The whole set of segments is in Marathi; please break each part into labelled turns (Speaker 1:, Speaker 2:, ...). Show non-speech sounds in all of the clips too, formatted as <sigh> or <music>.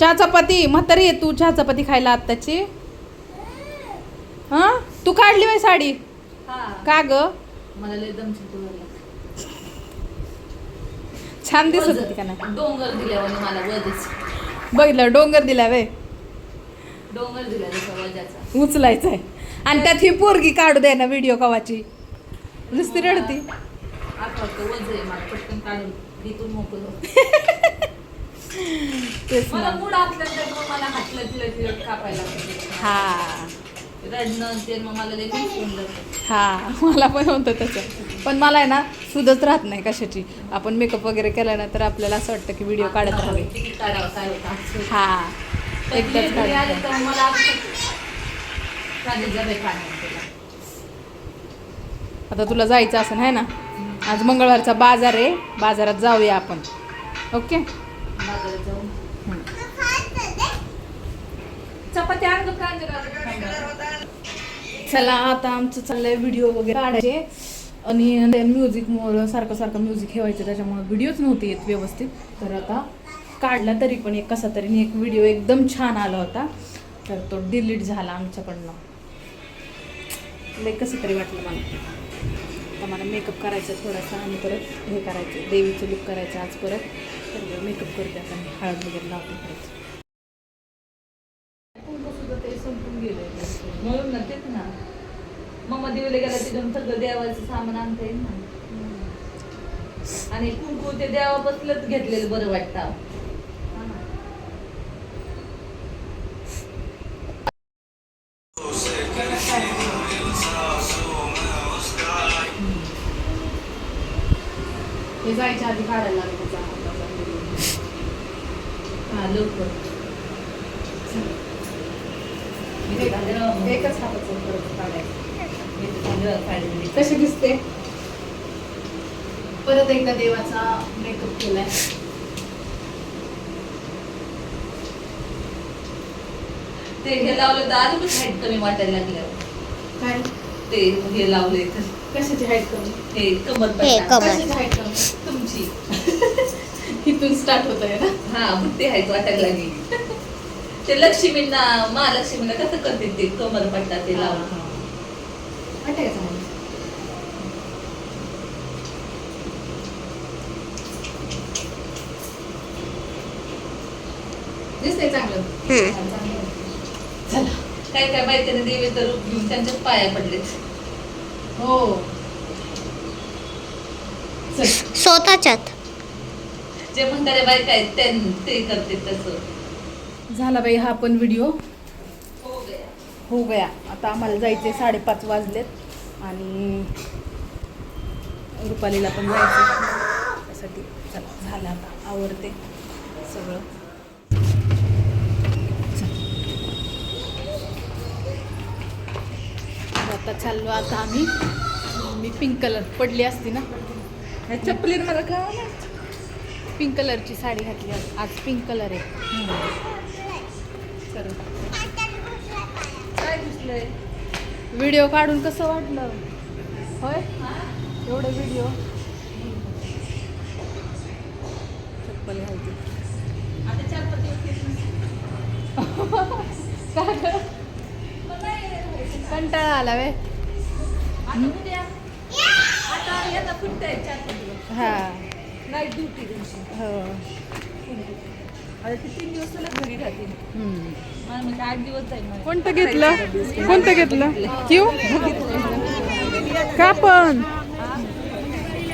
Speaker 1: चहा चपाती म्हातारी आहे तू चहा चपाती खायला आत्ताची? हा? तू काढली बाई साडी? का ग?
Speaker 2: मला लय दम सुटू लागला.
Speaker 1: छान दिसत. होती का नाही?
Speaker 2: डोंगर दिल्यावर मला वजच
Speaker 1: बघितलं डोंगर दिला वे
Speaker 2: डोंगर दिला जसा वजाचा.
Speaker 1: उचलायचा आहे. आणि त्यात ही पोरगी काढू दे ना व्हिडिओ कवाची. नुसती रडती.
Speaker 2: आठवतं वज आहे मला पटकन काढून इथून मोकळं <laughs>
Speaker 1: तेच
Speaker 2: मला
Speaker 1: ना
Speaker 2: मूड असलं तर मग मला कापायला.
Speaker 1: हा.
Speaker 2: रडणं ते मग मला जातं.
Speaker 1: हा मला पण होतं तसं. पण मला आहे ना सुधच राहत नाही कशाची. आपण मेकअप वगैरे केला ना तर आपल्याला असं वाटतं की व्हिडिओ काढत राहावे.
Speaker 2: किती काढावं काय होतं असं.
Speaker 1: हा एकदाच
Speaker 2: आले
Speaker 1: काढत
Speaker 2: तर मला असं काढत जा बाई काढणार तुला.
Speaker 1: आता तुला जायचं असं आहे ना? आज मंगळवारचा बाजार आहे. बाजारात जाऊया आपण. ओके?
Speaker 2: बाजारात जाऊन. चपाती
Speaker 1: चला आता आमचं चाललंय व्हिडिओ वगैरे काढायचे. आणि म्युझिक सारखं सारखं म्युझिक ठेवायचं त्याच्यामुळे व्हिडिओच नव्हते येत व्यवस्थित. तर आता काढला तरी पण एक कसा तरी. एक व्हिडिओ एकदम छान आला होता. तर तो डिलीट झाला आमच्याकडनं. लय कसं तरी वाटलं मला. आता मला मेकअप करायचा थोडासा. आणि परत हे करायचं देवीचं लुक करायचं आज परत. तर मेकअप करते आता मी हळद वगैरे लावते
Speaker 2: सुद्धा ते संपून गेलंय. म्हणून ना तेच ना मम्मा दिवले गेला तिथून सगळं देवाचं सामान आणता येईल ना आणि कुंकू ते देवा बसलंच घेतलेलं बरं वाटतं हा
Speaker 1: जायच्या आधी काढायला लागलं.
Speaker 2: हा लवकर.
Speaker 1: एकच हाताचं परत काढायचं. कशी दिसते? परत एकदा देवाचा मेकअप केलाय.
Speaker 2: ते हे लावलं तर अजूनच हाईट कमी वाटायला लागलं
Speaker 1: काय?
Speaker 2: ते हे लावले
Speaker 1: कशाची हाईट कमी?
Speaker 2: हे. कमर.
Speaker 1: कशाची हाईट कमी?
Speaker 2: तुमची. <laughs>
Speaker 1: इथून स्टार्ट होत आहे ना?
Speaker 2: हा बुट्टी हाईट वाटायला लागली ते लक्ष्मींना महालक्ष्मीला कसं करते ते? कमर पट्टा ते लावून.
Speaker 1: वाटायचं. दिसतंय चांगलं.
Speaker 2: चला. काय काय बायकाने देवीचं रूप घेऊन त्यांच्याच पाया पडलेत.
Speaker 1: हो.
Speaker 3: स्वतःच्यात.
Speaker 2: जे म्हणणारे बायका आहेत ते करते तसं.
Speaker 1: झाला बाई हा पण व्हिडिओ.
Speaker 2: हो गया.
Speaker 1: हो गया. आता आम्हाला जायचे साडेपाच वाजलेत आणि रुपालीला पण जायचं त्यासाठी चला झालं आता. आवडते सगळं. आता चाललो आता आम्ही. मी पिंक कलर पडली असती ना. ह्या चप्पलीनं मला का पिंक कलरची साडी घातली आज. पिंक कलर आहे. चल
Speaker 2: काय दिसलंय?
Speaker 1: व्हिडिओ काढून कसं वाटलं? होय? एवढं व्हिडिओ? चप्पल घालते? कंटाळा आला वे हा.
Speaker 2: नाईट ड्युटी
Speaker 1: हो.
Speaker 2: आता ते तीन दिवस तुला घरी राहतील
Speaker 1: हम्म.
Speaker 2: मला म्हणजे आठ दिवस जाईल मला.
Speaker 1: कोणतं घेतलं? कोणतं घेतलं? क्यू? का पण?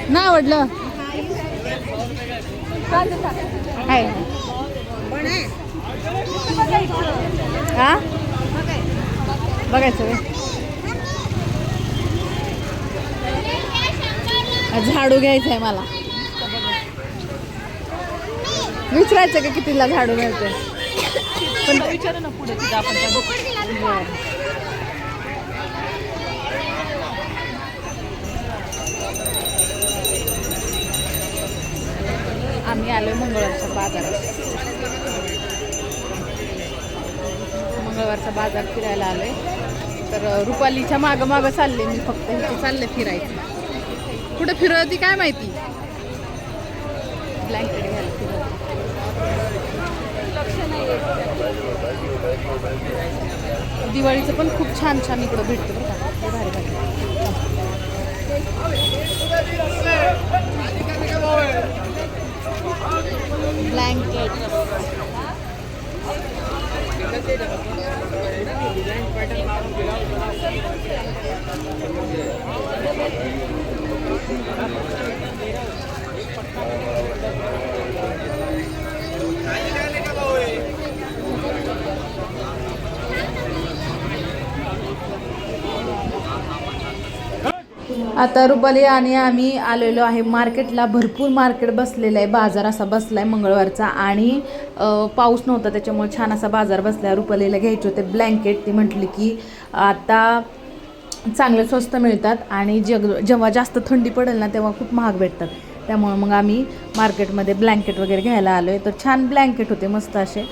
Speaker 1: ना आवडलं? आहे हा? बघायचं व्हय. झाडू घ्यायचं आहे मला. विचारायचं का कितीला झाडू मिळते?
Speaker 2: पण विचारू ना पुढे तिथं आपण बघू.
Speaker 1: आम्ही आलो मंगळवारच्या बाजारात. मंगळवारचा बाजार फिरायला आलोय. तर रुपालीच्या मागं मागं चालले मी फक्त इथे चालले फिरायचं. कुठं फिरवती काय माहिती? ब्लँकेट घ्यायला फिरवते
Speaker 2: लक्ष नाही
Speaker 1: दिवाळीचं पण खूप छान छान इकडं भेटतं बरं का. भारी भारी. ब्लँकेट पॅटर्न आता रुपाली आणि आम्ही आलेलो आहे मार्केटला. भरपूर मार्केट बसलेलं आहे. बाजार असा बसला आहे मंगळवारचा आणि पाऊस नव्हता त्याच्यामुळे छान असा बाजार बसला आहे रुपालीला घ्यायचे होते ब्लँकेट. ती म्हटली की आता चांगले स्वस्त मिळतात आणि जग जेव्हा जास्त थंडी पडेल ना तेव्हा खूप महाग भेटतात. त्यामुळे मग आम्ही मार्केटमध्ये ब्लँकेट वगैरे घ्यायला आलो आहे तर छान ब्लँकेट होते मस्त असे.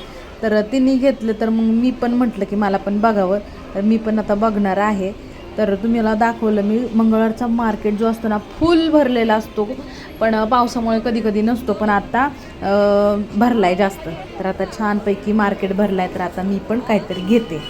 Speaker 1: तर तिने घेतलं तर मग मी पण म्हटलं की मला पण बघावं. तर मी पण आता बघणार आहे. तर तुम्हाला दाखवलं. मी मंगळवारचा मार्केट जो असतो ना फुल भरलेला असतो. पण पावसामुळे कधी कधी नसतो. पण आता भरला आहे जास्त. तर आता छानपैकी मार्केट भरलाय. तर आता मी पण काहीतरी घेते.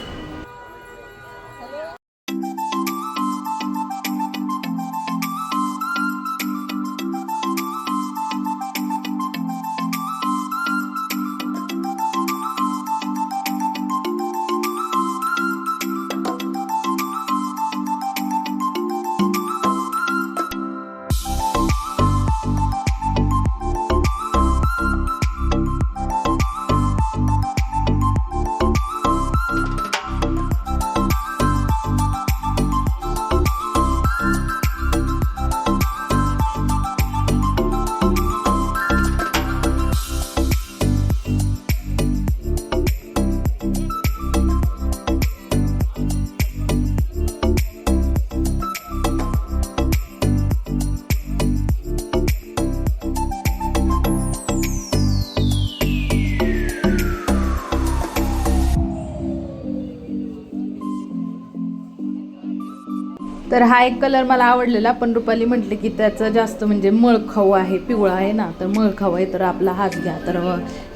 Speaker 1: तर हा एक कलर मला आवडलेला पण रुपाली म्हटले की त्याचं जास्त म्हणजे मळखाऊ आहे पिवळा आहे ना तर मळखाऊ आहे तर आपला हाच घ्या. तर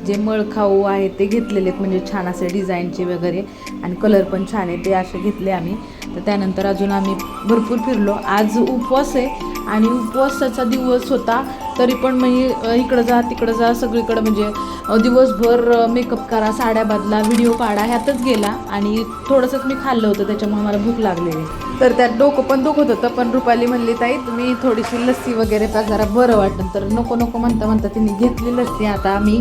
Speaker 1: जे मळखाऊ आहे ते घेतलेले आहेत म्हणजे छान असे डिझाईनचे वगैरे आणि कलर पण छान आहे ते असे घेतले आम्ही. तर त्यानंतर अजून आम्ही भरपूर फिरलो. आज उपवास आहे आणि उपवासाचा दिवस होता तरी पण म्हणजे इकडं जा तिकडं जा सगळीकडं म्हणजे दिवसभर मेकअप करा साड्या बदला व्हिडिओ काढा ह्यातच गेला. आणि थोडंसंच मी खाल्लं होतं त्याच्यामुळे मला भूक लागलेली. तर त्यात डोकं पण दुखत होतं पण रुपाली म्हणली ताई तुम्ही थोडीशी लस्सी वगैरे का जरा बरं वाटतं. तर नको नको म्हणता म्हणता तिने घेतली लस्सी. आता आम्ही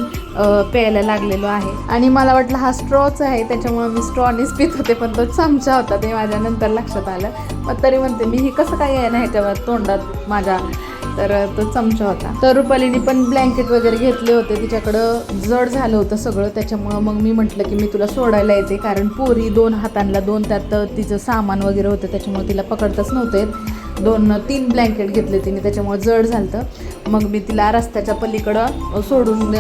Speaker 1: प्यायला लागलेलो आहे. आणि मला वाटलं हा स्ट्रॉच आहे त्याच्यामुळे मी स्ट्रॉनीच पित होते पण तो चमचा होता ते माझ्या नंतर लक्षात आलं. मग तरी म्हणते मी ही कसं काय आहे ना ह्याच्यावर तोंडात माझ्या तर तो चमचा होता. तर रुपालीने पण ब्लँकेट वगैरे घेतले होते. तिच्याकडं जड झालं होतं सगळं. त्याच्यामुळं मग मी म्हटलं की मी तुला सोडायला येते. कारण पोरी दोन हातांना दोन त्यात तिचं सामान वगैरे होतं. त्याच्यामुळे तिला पकडतच नव्हते. दोन तीन ब्लँकेट घेतले तिने. त्याच्यामुळे जड झालं मग मी तिला रस्त्याच्या पलीकडं सोडून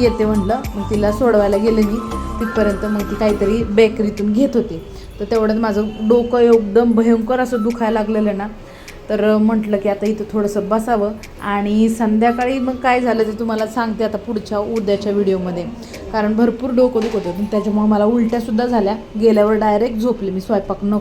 Speaker 1: येते म्हटलं. मग तिला सोडवायला गेले मी. तिथपर्यंत मग ती काहीतरी बेकरीतून घेत होती. तर तेवढ्यात माझं डोकं एकदम भयंकर असं दुखायला लागलेलं ना. तर म्हटलं की आता इथं थोडंसं बसावं. आणि संध्याकाळी मग काय झालं ते तुम्हाला सांगते आता पुढच्या उद्याच्या व्हिडिओमध्ये. कारण भरपूर डोकं दुखत होतं. त्याच्यामुळे मला उलट्यासुद्धा झाल्या. गेल्यावर डायरेक्ट झोपले मी. स्वयंपाक न